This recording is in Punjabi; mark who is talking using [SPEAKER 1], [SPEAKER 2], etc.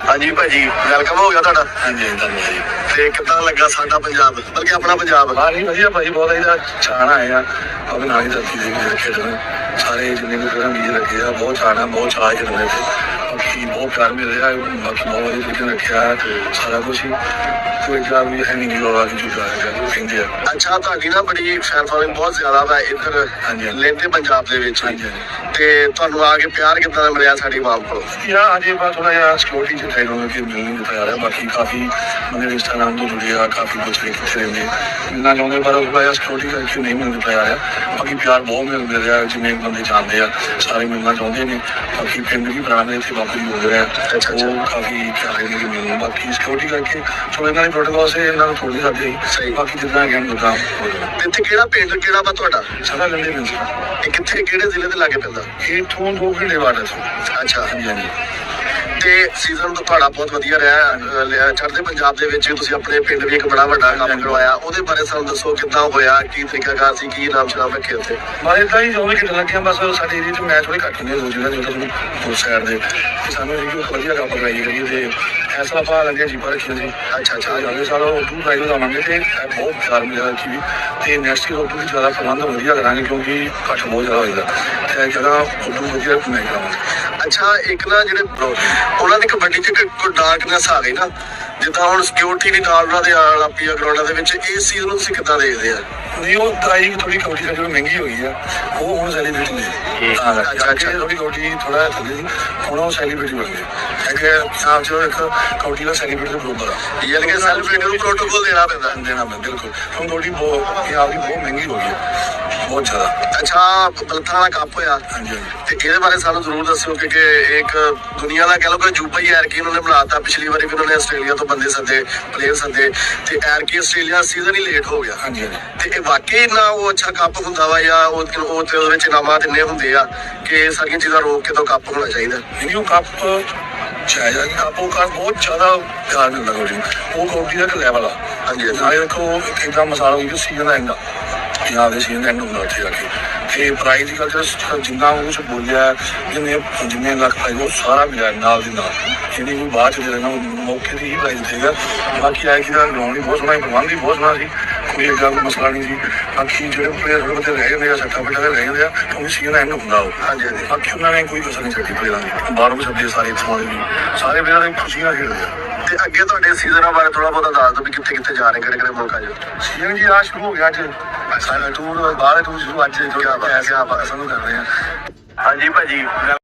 [SPEAKER 1] ਹਾਂਜੀ ਭਾਜੀ ਵੈਲਕਮ ਹੋ ਗਿਆ ਤੁਹਾਡਾ?
[SPEAKER 2] ਹਾਂਜੀ ਧੰਨਵਾਦ ਜੀ।
[SPEAKER 1] ਤੇ ਕਿੱਦਾਂ ਲੱਗਾ ਸਾਡਾ ਪੰਜਾਬ? ਬਲਕਿ ਆਪਣਾ ਪੰਜਾਬ?
[SPEAKER 2] ਨਹੀਂ ਵਧੀਆ ਭਾਈ ਬਹੁਤ ਇਹਦਾ ਛਾਣ ਆਇਆ ਆਪਣੇ ਨਾਲ ਹੀ ਦੇ ਵਿੱਚ ਖੇਡਣ ਸਾਰੇ ਜਿੰਨੇ ਵੀ ਫਿਲਮ ਵੀ ਲੱਗੇ ਆ ਬਹੁਤ ਛਾਣ ਬਹੁਤ ਚਾਹ ਖੇਡਣ ਬਾਕੀ ਬਹੁਤ ਪਿਆਰ ਮਿਲ ਰਿਹਾ ਬਾਕੀ ਬਹੁਤ ਵਧੀਆ ਤਰੀਕੇ ਨਾਲ ਰੱਖਿਆ ਤੇ ਸਾਰਾ ਕੁਝ ਹੀ ਕੋਈ ਗੱਲ ਵੀ ਹੈ ਨਹੀਂ ਕਿ ਝੂਠਾ ਹੈ ਕਹਿੰਦੇ ਆ
[SPEAKER 1] ਅੱਛਾ ਤੁਹਾਡੀ ਨਾ ਬੜੀ ਫੈਨ ਫੋਲੋਇੰਗ ਬਹੁਤ ਜ਼ਿਆਦਾ ਵਾ ਇੱਧਰ। ਲੈਂਦੇ ਪੰਜਾਬ ਦੇ ਵਿੱਚ। ਤੇ ਤੁਹਾਨੂੰ ਆ ਕੇ ਪਿਆਰ ਕਿੱਦਾਂ ਦਾ ਮਿਲਿਆ ਸਾਡੀ ਮਾਮ ਕੋਲ?
[SPEAKER 2] ਯਾ ਅਜੇ ਬਾਅਦ ਥੋੜਾ ਜਿਹਾ ਸਿਕਿਉਰਿਟੀ ਚ ਟੈਕਨੋਲੋਜੀ ਮਿਲ ਨਹੀਂ ਦਿੱਤਾ ਰਿਹਾ। ਬਾਕੀ ਕਾਫੀ ਬੰਦੇ ਇੰਸਟਾਗ੍ਰਾਮ ਤੋਂ ਜੁੜੇ ਆ ਕਾਫੀ ਕੁਝ ਵੀ ਕਿੱਥੇ ਰਹਿੰਦੇ ਮਿਲਣਾ ਚਾਹੁੰਦੇ ਪਰ ਉਹ ਥੋੜਾ ਜਿਹਾ ਸਿਕਿਉਰਿਟੀ ਕਰਕੇ ਨਹੀਂ ਮਿਲ ਦਿੱਤਾ ਜਾ ਰਿਹਾ। ਬਾਕੀ ਪਿਆਰ ਬਹੁਤ ਮਿਲ ਰਿਹਾ ਜਿੰਨੇ ਬੰਦੇ ਚਾਹੁੰਦੇ ਆ ਸਾਰੇ ਮਿਲਣਾ ਚਾਹੁੰਦੇ ਨੇ। ਬਾਕੀ ਪਿੰਡ ਵੀ ਬਣਾ ਰਹੇ ਇੱਥੇ ਜੀ ਹੋ ਰਿਹਾ। ਉਹ ਕਾਫੀ ਪਿਆਰੇ ਨੇ ਕਿ ਮਿਲਣ ਬਾਕੀ ਸਿਕਿਉਰਿਟੀ ਕਰਕੇ ਥੋੜੇ ਇਹਨਾਂ ਦੇ ਪ੍ਰੋਟੋਕਾਲ ਸੇ ਇਹਨਾਂ ਨੂੰ ਥੋੜੀ ਸਾਡੇ
[SPEAKER 1] ਸਹੀ।
[SPEAKER 2] ਬਾਕੀ ਜਿੱਦਾਂ ਗਿਆ ਦੁਕਾਨ ਹੋ ਰਿਹਾ
[SPEAKER 1] ਤੇ ਇੱਥੇ ਕਿਹੜਾ ਪਿੰਡ ਕਿਹੜਾ ਵਾ ਤੁਹਾਡਾ?
[SPEAKER 2] ਸਾਡਾ ਲੰਡੇ ਸੀ।
[SPEAKER 1] ਇਹ ਕਿੱਥੇ ਕਿਹੜੇ ਜ਼ਿਲ੍ਹੇ ਦੇ ਲਾਗੇ ਪੈਂਦਾ
[SPEAKER 2] ਇਹ ਤੋਂ ਦੋ ਘੰਟੇ ਬਾਅਦ
[SPEAKER 1] ਅੱਛਾ।
[SPEAKER 2] ਹਾਂਜੀ ਹਾਂਜੀ।
[SPEAKER 1] ਤੇ ਸੀਜ਼ਨ ਤਾਂ ਤੁਹਾਡਾ ਬਹੁਤ ਵਧੀਆ ਰਿਹਾ ਚੜ੍ਹਦੇ ਪੰਜਾਬ ਦੇ ਵਿੱਚ ਤੁਸੀਂ ਆਪਣੇ ਪਿੰਡ ਵੀ ਇੱਕ ਬੜਾ ਵੱਡਾ ਕੰਮ ਕਰਵਾਇਆ। ਉਹਦੇ ਬਾਰੇ ਸਾਨੂੰ ਦੱਸੋ ਕਿੱਦਾਂ ਹੋਇਆ ਕੀ ਤਰੀਕਾਕਾਰ ਸੀ ਕੀ ਨਾਮ ਸ਼ਨਾਮ ਰੱਖੇ ਉੱਥੇ?
[SPEAKER 2] ਮਾਰੇ ਤਾਂ ਹੀ ਜੋਵੇਂ ਕਿ ਲੱਗਿਆ ਬਸ ਸਾਡੇ ਏਰੀਆ 'ਚ ਮੈਚ ਥੋੜੇ ਘੱਟ ਹੁੰਦੇ ਰੋਜ਼ ਜਿਹੜਾ ਜਿਹੜਾ ਤੁਹਾਨੂੰ ਸਾਈਡ ਦੇ। ਸਾਨੂੰ ਇਹ ਕਿ ਵਧੀਆ ਕੰਮ ਕਰਾਈ ਕਰੀਏ ਤੇ ਐਸਾ ਆਪਾਂ ਲੱਗਿਆ ਜੀ ਪਰ ਸੀ।
[SPEAKER 1] ਅੱਛਾ ਅੱਛਾ।
[SPEAKER 2] ਅਗਲੇ ਸਾਲ ਉਹ ਟੂ ਰਾਈਡ ਜਾਵਾਂਗੇ ਤੇ ਬਹੁਤ ਪਿਆਰ ਮਿਲਿਆ ਕਿ ਵੀ ਤੇ ਨੈਕਸਟ ਉਹ ਵੀ ਜ਼ਿਆਦਾ ਪ੍ਰਬੰਧ ਵਧੀਆ ਕਰਾਂਗੇ ਕਿਉਂਕਿ ਘੱਟ ਬਹੁਤ ਜ਼ਿਆਦਾ ਹੋਏਗਾ। ਤੇ ਜਗ੍ਹਾ ਉਦੋਂ ਵਧੀਆ ਕਰਾਂਗਾ।
[SPEAKER 1] ਅੱਛਾ ਇੱਕ ਨਾ ਜਿਹੜੇ ਉਹਨਾਂ ਦੀ ਕਬੱਡੀ ਚ ਕੋਈ ਡਾਰਕਨੈਸ ਆ ਗਈ ਨਾ। ਜਿੱਦਾਂ ਹੁਣ ਸਿਕਿਉਰਿਟੀ ਦੀ ਨਾਲ ਉਹਨਾਂ ਦੇ ਆਲ ਆਪੀਆ ਗਰਾਊਂਡਾਂ ਦੇ ਵਿੱਚ ਇਸ ਚੀਜ਼ ਨੂੰ ਤੁਸੀਂ ਕਿੱਦਾਂ ਦੇਖਦੇ ਆ?
[SPEAKER 2] ਨਹੀਂ ਉਹ ਦਵਾਈ ਥੋੜੀ ਕੌਡੀ ਜਿਹੜੀ ਮਹਿੰਗੀ ਹੋਈ ਆ ਉਹ ਹੁਣ ਸੈਲੀਬ੍ਰਿਟ ਨੇ। ਹਾਂ
[SPEAKER 1] ਅੱਛਾ।
[SPEAKER 2] ਥੋੜੀ ਕੌਡੀ ਥੋੜਾ ਥੱਲੇ ਸੀ ਹੁਣ ਉਹ ਸੈਲੀਬ੍ਰਿਟੀ ਬਣ ਹੈ ਕਿ ਆਪ ਜੋ ਇੱਕ ਕੌਡੀ ਦਾ ਸੈਲੀਬ੍ਰਿਟ ਦੇ ਬਰੋਬਰ ਆ।
[SPEAKER 1] ਯਾਨੀ ਕਿ ਸੈਲੀਬ੍ਰਿਟੀ ਨੂੰ ਪ੍ਰੋਟੋਕੋਲ ਦੇਣਾ ਪੈਂਦਾ।
[SPEAKER 2] ਦੇਣਾ ਪੈਂਦਾ ਬਿਲਕੁਲ। ਹੁਣ ਕੌਡੀ ਬਹੁਤ ਇਹ ਆਪਦੀ ਬਹੁਤ ਮਹਿੰਗੀ ਹੋ ਗਈ ਹੈ ਬਹੁਤ ਜ਼ਿਆਦਾ।
[SPEAKER 1] ਅੱਛਾ ਬਲਥਾਂ ਵਾਲਾ ਕੱਪ ਹੋਇਆ। ਤੇ ਇਹਦੇ ਬਾਰੇ ਸਾਨੂੰ ਜ਼ਰੂਰ ਦੱਸਿਓ ਕਿ ਕਿ ਇੱਕ ਦੁਨੀਆ ਦਾ ਕਹਿ ਲਓ ਕਿ ਅਜੂਬਾ ਹੀ ਐਰ ਕੀ ਉਹਨਾਂ ਨੇ ਬਣਾਤਾ ਪਿਛਲੀ ਵਾਰੀ ਵੀ ਉਹਨਾਂ ਨੇ ਆਸਟ੍ਰੇਲੀਆ ਤੋਂ ਬੰਦੇ ਸੱਦੇ ਪਲੇਅਰ ਸੱਦੇ ਤੇ ਐਰ ਕੀ ਆਸਟ੍ਰੇਲੀਆ ਸੀਜ਼ਨ ਹੀ ਲੇਟ ਹੋ ਗਿਆ।
[SPEAKER 2] ਹਾਂਜੀ
[SPEAKER 1] ਤੇ ਇਹ ਵਾਕਈ ਨਾ ਉਹ ਅੱਛਾ ਕੱਪ ਹੁੰਦਾ ਵਾ ਜਾਂ ਉਹ ਉਹ ਤੇ ਉਹਦੇ ਵਿੱਚ ਇਨਾਮਾਤ ਇੰਨੇ ਹੁੰਦੇ ਆ ਕਿ ਸਾਰੀਆਂ ਚੀਜ਼ਾਂ ਰੋਕ ਕੇ ਤੋਂ ਕੱਪ ਹੋਣਾ ਚਾਹੀਦਾ।
[SPEAKER 2] ਨਹੀਂ ਉਹ ਕੱਪ ਚਾਹੀਦਾ ਕੱਪ ਉਹ ਕੱਪ ਬਹੁਤ ਜ਼ਿਆਦਾ ਪਿਆਰ ਮਿਲਦਾ ਨੂੰ। ਉਹ ਕੌਡੀ ਦਾ ਲੈਵਲ ਆ।
[SPEAKER 1] ਹਾਂਜੀ।
[SPEAKER 2] ਨਾਲੇ ਦੇਖੋ ਇਦਾਂ ਮਸਾਲਾ ਹੋਈ ਸੀਜ਼ਨ ਦਾ ਐਂਡ ਆ। ਪੰਜਾਬ ਦੇ ਸੀਜ਼ਨ ਦਾ ਐਂਡ ਹੁੰਦਾ ਉੱਥੇ ਜਾ ਕੇ। ਤੇ ਪ੍ਰਾਈਜ਼ ਦੀ ਗੱਲ ਤੇ ਜਿੰਨਾ ਉਹ ਬੋਲਿਆ ਜਿੰਨੇ ਜਿੰਨੇ ਲੱਖ ਪ੍ਰਾਈਜ਼ ਉਹ ਸਾਰਾ ਮਿਲਿਆ ਨਾਲ ਦੀ ਨਾਲ। ਜਿਹੜੀ ਕੋਈ ਬਾਅਦ ਚ ਦੇ ਦੇਣਾ ਉਹ ਮੌਕੇ ਦੀ ਹੀ ਪ੍ਰਾਈਜ਼ ਦੇਗਾ ਬਾਕੀ ਆਇਆ ਕਿ ਗਰਾਊਂਡ ਵੀ ਬਹੁਤ ਸੋਹਣਾ ਸੀ, ਪ੍ਰਬੰਧ ਵੀ ਬਹੁਤ ਸੋਹਣਾ ਸੀ। ਕੋਈ ਏਡਾ ਕੋਈ ਮਸਲਾ ਨਹੀਂ ਸੀ। ਬਾਕੀ ਜਿਹੜੇ ਪਲੇਅਰ ਥੋੜੇ ਬਹੁਤੇ ਰਹਿ ਜਾਂਦੇ ਆ ਸੱਟਾਂ ਫੇਟਾਂ ਦੇ ਰਹਿ ਜਾਂਦੇ ਆ ਕਿਉਂਕਿ ਸੀਜ਼ਨ ਐਂਡ ਹੁੰਦਾ ਉਹ।
[SPEAKER 1] ਹਾਂਜੀ, ਹਾਂਜੀ।
[SPEAKER 2] ਬਾਕੀ ਉਹਨਾਂ ਨੇ ਕੋਈ ਕਸਰ ਨਹੀਂ ਛੱਡੀ ਪਲੇਅਰਾਂ ਦੀ ਬਾਹਰੋਂ ਵੀ ਸੱਦੇ ਸਾਰੇ ਇੱਥੋਂ ਵਾਲੇ ਵੀ ਸਾਰੇ ਪਲੇਅਰ ਦੀ ਖੁਸ਼ੀ ਨਾਲ ਖੇਡਦੇ ਆ।
[SPEAKER 1] ਤੇ ਅੱਗੇ ਤੁਹਾਡੇ ਸੀਜ਼ਨਾਂ ਬਾਰੇ ਥੋੜਾ ਬਹੁਤਾ ਦੱਸ ਦਿਓ ਵੀ ਕਿੱਥੇ ਕਿੱਥੇ ਜਾ ਰਹੇ ਕਿਹੜੇ ਕਿਹੜੇ ਮੁਲਕਾਂ 'ਚ?
[SPEAKER 2] ਸੀਜ਼ਨ ਜੀ ਆ ਸ਼ੁਰੂ ਹੋ ਗਿਆ ਅੱਜ। ਸਾਡਾ ਟੂਰ ਬਾਹਰ ਟੂਰ ਸ਼ੁਰੂ ਅੱਜ।
[SPEAKER 1] ਕਿਆ ਬਾਤ,
[SPEAKER 2] ਆਪਾਂ ਸਾਨੂੰ ਕਰ ਰਹੇ ਆ।
[SPEAKER 1] ਹਾਂਜੀ ਭਾਜੀ।